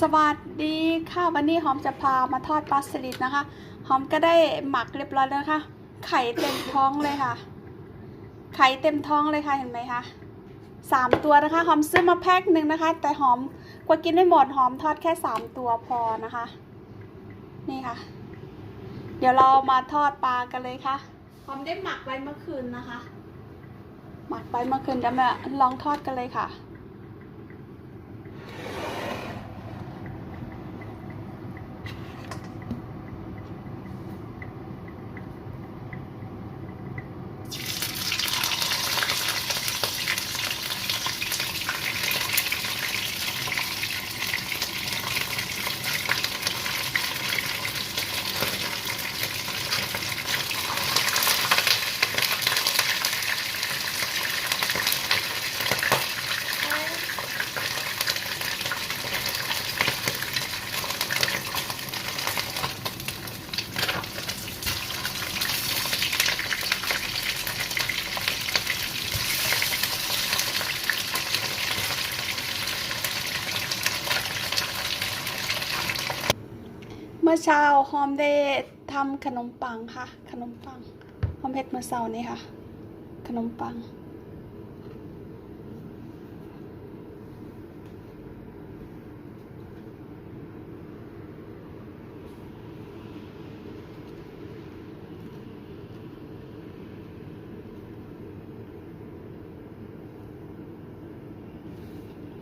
สวัสดีค่ะ วันนี้หอมจะพามาทอดปลาสลิดนะคะ หอมก็ได้หมักเรียบร้อยแล้วนะคะ ไข่เต็มท้องเลยค่ะ ไข่เต็มท้องเลยค่ะเห็นไหมคะสามตัวนะคะ หอมซื้อมาแพ็คหนึ่งนะคะ แต่หอมกว่ากินไม่หมดหอมทอดแค่สามตัวพอนะคะ นี่ค่ะ เดี๋ยวเรามาทอดปลากันเลยค่ะ หอมได้หมักไว้เมื่อคืนนะคะ หมักไว้เมื่อคืนจะมาลองทอดกันเลยค่ะ มื่อเช้าหอมได้ทำขนมปังค่ะ ขนมปังหอมเฮ็ดเมื่อเช้านี้ค่ะ ขนมปัง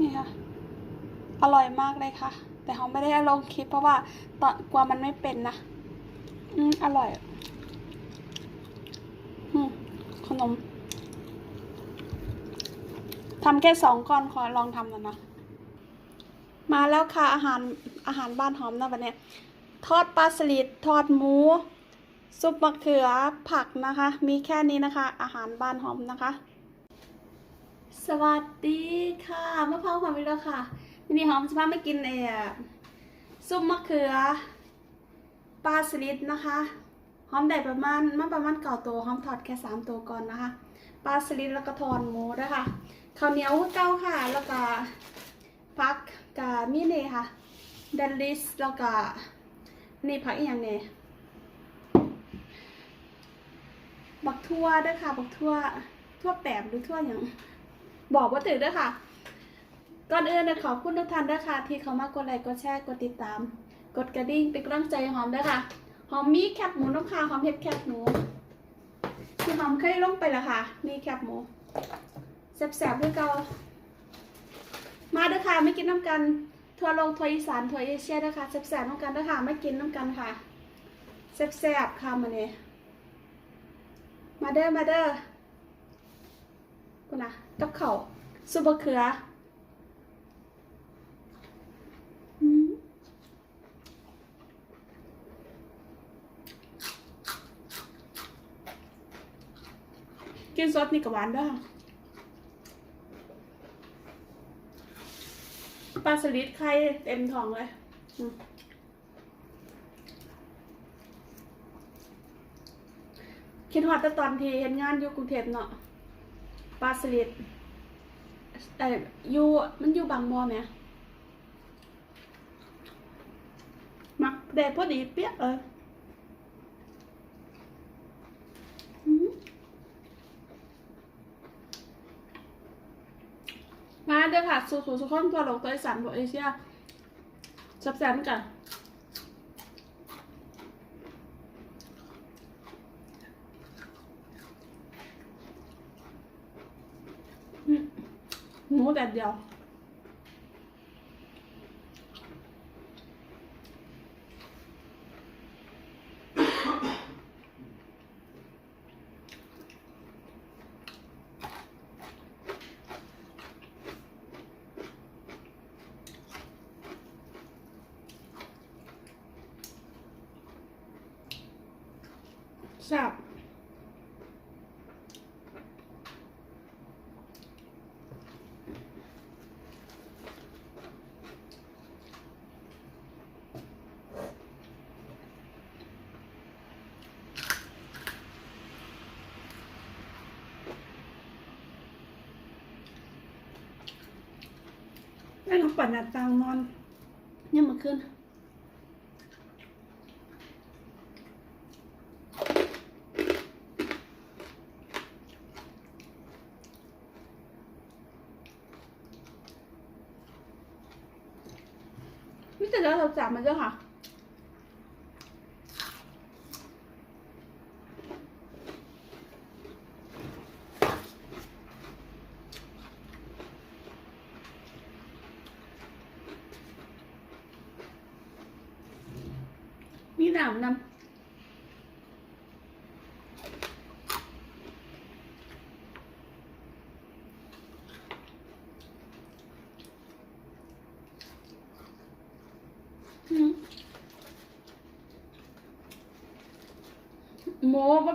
นี่ค่ะ อร่อยมากเลยค่ะ แต่เขาไม่ได้ลงคลิปเพราะว่าตอนกลัวมันไม่เป็นนะอืมอร่อยอืมขนมทำแค่สองก้อนขอลองทำแล้วนะ มาแล้วค่ะอาหารอาหารบ้านหอมนะวันนี้ทอดปลาสลิดทอดหมู ซุปมะเขือผักนะคะ มีแค่นี้นะคะ อาหารบ้านหอมนะคะ สวัสดีค่ะมะพร้าวหอมอีกแล้วค่ะ นนี้หอมจะพาไมากินเออซุปมะเขือปลาสลิดนะคะหอมได้ประมาณมาประมาณเก่าตัวหอมถอดแค่สามตัวก่อนนะคะปลาสลิดแล้วก็ทอนหมูด้วยค่ะข้าวเหนียวเก้าค่ะ แล้วก็พักกับมีนี่ค่ะเดนลิสแล้วก็นี่ผักอีกอย่างเนี่ยบักทั่วด้วยค่ะ บักทั่วทั่วแปบหรือทั่วอย่าง บอกว่าตื่นด้วยค่ะ ก่อนอื่นนะขอบคุณทุกท่านด้ค่ะที่เข้ามากดไลค์กดแชร์กดติดตาม กดกระดิ่งเป็นกำลังใจหอมด้วยค่ะหอมมีแคบหมูน้องคาหอมเห็ดแคบหมูที่หอมเคยลงไปแล้วค่ะ นี่แคบหมูแซ่บๆด้วยเกามาด้วยค่ะไม่กินน้ำกันทัวโลกทัวอีสานทัวเอเชียด้วยค่ะแซ่บๆน้ำกันด้วยค่ะไม่กินน้ำกันค่ะแซ่บๆค่ะมาเนี่ยมาเด้อมาเด้อกูนะกับเขาซุปมะเขือม กินซอสนี่กับหวานด้วยปลาสลิดไข่เต็มท้องเลยคิดฮอดแต่ตอนที่เห็นงานอยู่กรุงเทพเนาะปลาสลิดเอ่อยู่มันอยู่บางมอไหมมักแดดพอดีเปี้ยเออม มาเด้อค่ะ สู่สู่สุขคนทั่วโลกตัวอีสานตัวเอเชียแซ่บๆเหมือนกันอืมหมูแดดเดียว แซ่บแม่น้องปัดหน้าต่างนอนเนี่ยมาขึ้น นี่ แต่เราจับมันเจ้าค่ะมีหนามนำอืม โมบ่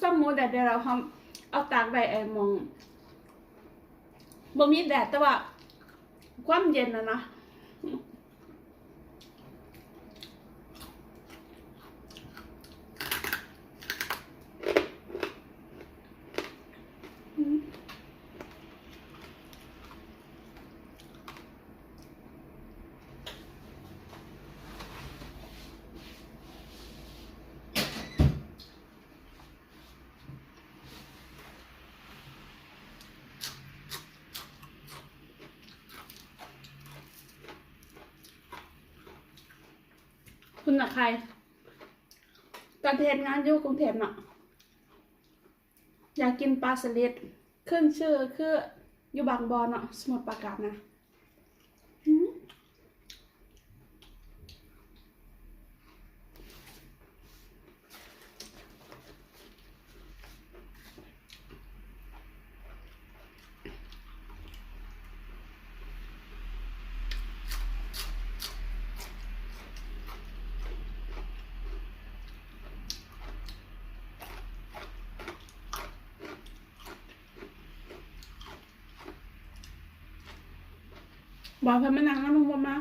ซ้มโมแดดเดียวเราทำเอาตากใบแอ้มองบ่มีแดดแต่ว่าความเย็นนะนะ คุณน่ะใคร การเทนงานอยู่กรุงเทพน่ะอยากกินปลาสลิดขึ้นชื่อคืออยู่บางบอนเนาะสมุทรปราการนะหืม บอกเพิ่นมานั่งน้ำมันบ่มา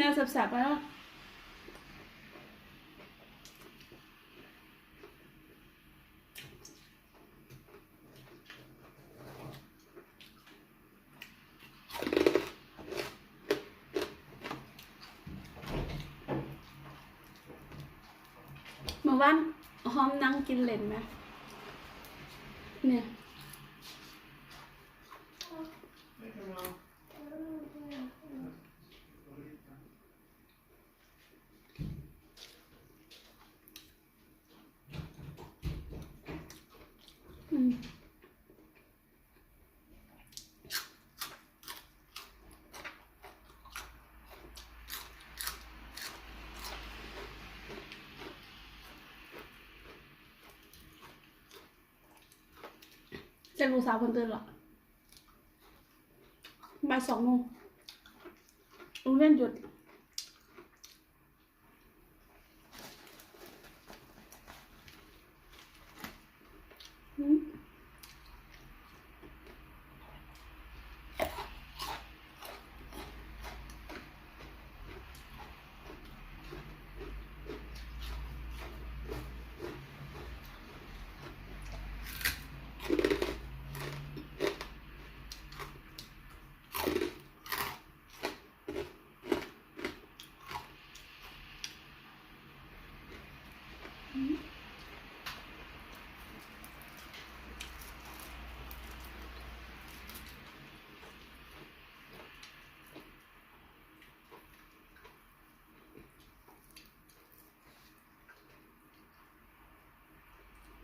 แนวสับๆไปแล้วเมื่อวานหอมนั่งกินเล่นไหมเนี่ย จะรู้สาวคนตื่นหรอบ่ายสองโมงโรงเรียนหยุด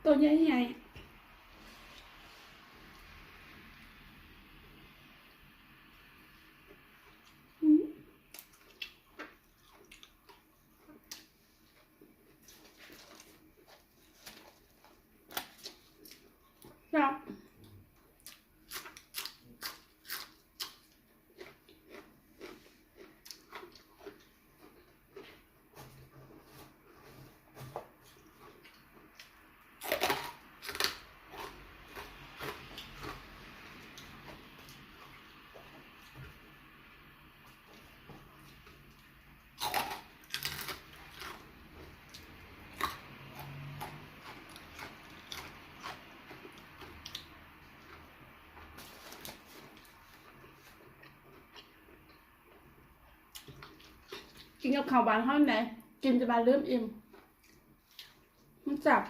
tôi nhớ ngày Yeah. Dạ. กินกับข้าวหวานเท่าไหนกินจะบานเริ่มอิ่มมันจับ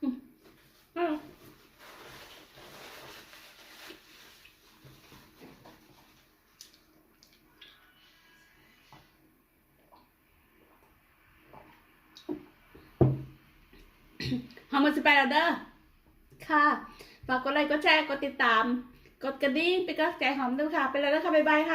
อืมอะทำ มันจะไปแล้วเด้อค่ะฝากกดไลค์กดแชร์กดติดตาม กดกระดิ่งเป็นกำลังใจหอมด้วยค่ะ ไปแล้วนะคะบ๊ายบายค่ะ